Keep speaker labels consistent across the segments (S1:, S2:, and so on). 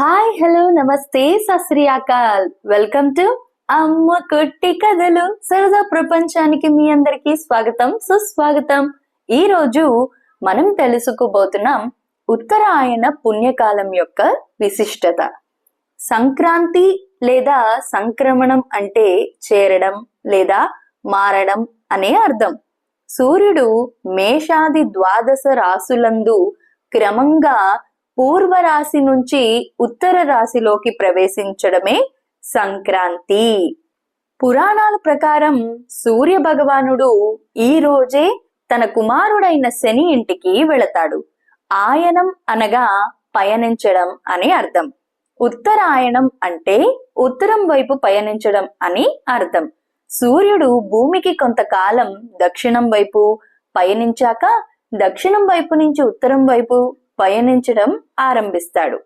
S1: Hi hello నమస్తే సశ్రీయాకాల్ welcome to అమ్మ కుట్టి కథలు. సరదా ప్రపంచానికి మీ అందరికీ స్వాగతం సుస్వాగతం. ఈ రోజు మనం తెలుసుకోబోతున్నాం ఉత్తరాయణ పుణ్యకాలం యొక్క విశిష్టత. సంక్రాంతి లేదా సంక్రమణం అంటే చేరడం లేదా మారడం అనే అర్థం. సూర్యుడు మేషాది ద్వాదశ రాసులందు క్రమంగా పూర్వ రాశి నుంచి ఉత్తర రాశిలోకి ప్రవేశించడమే సంక్రాంతి. పురాణాల ప్రకారం సూర్య భగవానుడు ఈ రోజే తన కుమారుడైన శని ఇంటికి వెళతాడు. ఆయనం అనగా పయనించడం అని అర్థం. ఉత్తరాయణం అంటే ఉత్తరం వైపు పయనించడం అని అర్థం. సూర్యుడు భూమికి కొంతకాలం దక్షిణం వైపు పయనించాక దక్షిణం వైపు నుంచి ఉత్తరం వైపు పయనించడం ఆరంభిస్తాడు.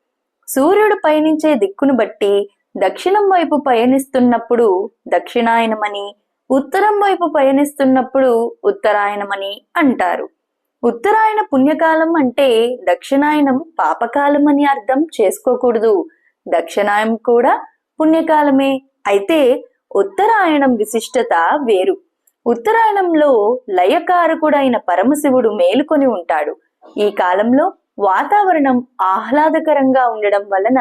S1: సూర్యుడు పయనించే దిక్కును బట్టి దక్షిణం వైపు పయనిస్తున్నప్పుడు దక్షిణాయనమని ఉత్తరం వైపు పయనిస్తున్నప్పుడు ఉత్తరాయణమని అంటారు. ఉత్తరాయణ పుణ్యకాలం అంటే దక్షిణాయనం పాపకాలం అని అర్థం చేసుకోకూడదు. దక్షిణాయనం కూడా పుణ్యకాలమే. అయితే ఉత్తరాయణం విశిష్టత వేరు. ఉత్తరాయణంలో లయకారకుడైన పరమశివుడు మేలుకొని ఉంటాడు. ఈ కాలంలో వాతావరణం ఆహ్లాదకరంగా ఉండడం వలన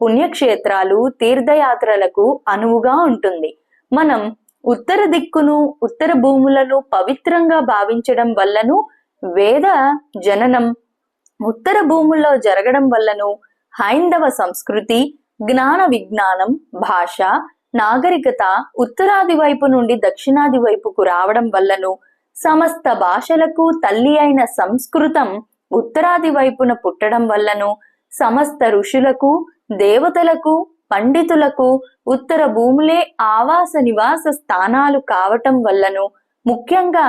S1: పుణ్యక్షేత్రాలు తీర్థయాత్రలకు అనువుగా ఉంటుంది. మనం ఉత్తర దిక్కును ఉత్తర భూములను పవిత్రంగా భావించడం వల్లను వేద జననం ఉత్తర భూముల్లో జరగడం వల్లను హైందవ సంస్కృతి జ్ఞాన విజ్ఞానం భాష నాగరికత ఉత్తరాది వైపు నుండి దక్షిణాది వైపుకు రావడం వల్లను సమస్త భాషలకు తల్లి అయిన సంస్కృతం ఉత్తరాది వైపున పుట్టడం వల్లను సమస్త ఋషులకు దేవతలకు పండితులకు ఉత్తర భూములే ఆవాస నివాస స్థానాలు కావటం వల్లను ముఖ్యంగా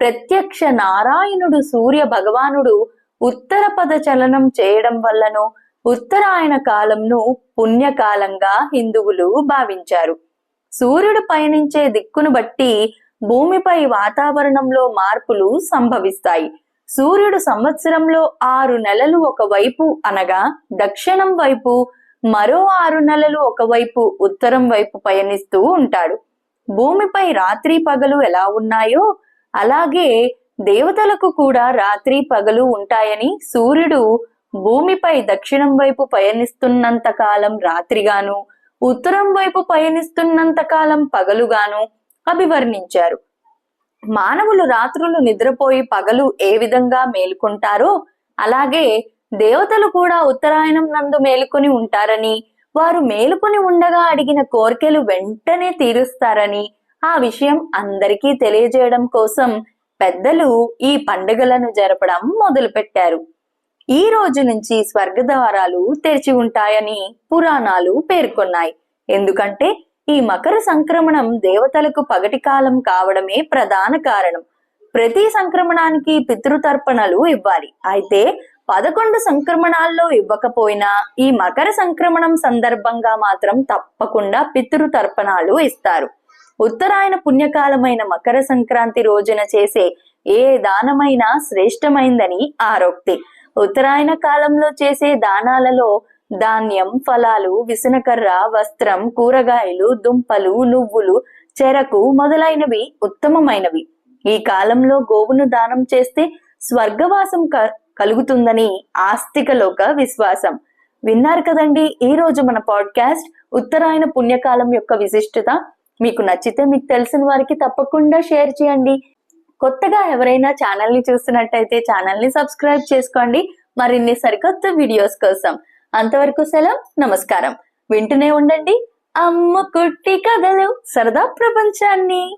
S1: ప్రత్యక్ష నారాయణుడు సూర్య భగవానుడు ఉత్తర పద చలనం చేయడం వల్లను ఉత్తరాయణ కాలంను పుణ్యకాలంగా హిందువులు భావించారు. సూర్యుడు పయనించే దిక్కును బట్టి భూమిపై వాతావరణంలో మార్పులు సంభవిస్తాయి. సూర్యుడు సంవత్సరంలో ఆరు నెలలు ఒకవైపు అనగా దక్షిణం వైపు మరో ఆరు నెలలు ఒకవైపు ఉత్తరం వైపు పయనిస్తూ ఉంటాడు. భూమిపై రాత్రి పగలు ఎలా ఉన్నాయో అలాగే దేవతలకు కూడా రాత్రి పగలు ఉంటాయని సూర్యుడు భూమిపై దక్షిణం వైపు పయనిస్తున్నంత కాలం రాత్రిగాను ఉత్తరం వైపు పయనిస్తున్నంత కాలం పగలుగాను అభివర్ణించారు. మానవులు రాత్రులు నిద్రపోయి పగలు ఏ విధంగా మేలుకుంటారో అలాగే దేవతలు కూడా ఉత్తరాయణం నందు మేలుకొని ఉంటారని వారు మేలుకొని ఉండగా అడిగిన కోరికలు వెంటనే తీరుస్తారని ఆ విషయం అందరికీ తెలియజేయడం కోసం పెద్దలు ఈ పండుగలను జరపడం మొదలుపెట్టారు. ఈ రోజు నుంచి స్వర్గద్వారాలు తెరిచి ఉంటాయని పురాణాలు పేర్కొన్నాయి. ఎందుకంటే ఈ మకర సంక్రమణం దేవతలకు పగటి కాలం కావడమే ప్రధాన కారణం. ప్రతి సంక్రమణానికి పితృతర్పణలు ఇవ్వాలి. అయితే పదకొండు సంక్రమణాల్లో ఇవ్వకపోయినా ఈ మకర సంక్రమణం సందర్భంగా మాత్రం తప్పకుండా పితృతర్పణాలు ఇస్తారు. ఉత్తరాయణ పుణ్యకాలమైన మకర సంక్రాంతి రోజున చేసే ఏ దానమైనా శ్రేష్టమైందని ఆరోక్తి. ఉత్తరాయణ కాలంలో చేసే దానాలలో ధాన్యం ఫలాలు విసనకర్ర వస్త్రం కూరగాయలు దుంపలు నువ్వులు చెరకు మొదలైనవి ఉత్తమమైనవి. ఈ కాలంలో గోవును దానం చేస్తే స్వర్గవాసం కలుగుతుందని ఆస్తికలోక విశ్వాసం. విన్నారు కదండి ఈ రోజు మన పాడ్కాస్ట్ ఉత్తరాయణ పుణ్యకాలం యొక్క విశిష్టత. మీకు నచ్చితే మీకు తెలిసిన వారికి తప్పకుండా షేర్ చేయండి. కొత్తగా ఎవరైనా ఛానల్ని చూస్తున్నట్టయితే ఛానల్ని సబ్స్క్రైబ్ చేసుకోండి. మరిన్ని సరికొత్త వీడియోస్ కోసం అంతవరకు సెలవు నమస్కారం. వింటూనే ఉండండి. అమ్మ కుట్టి కథలు సరదా ప్రపంచాన్ని.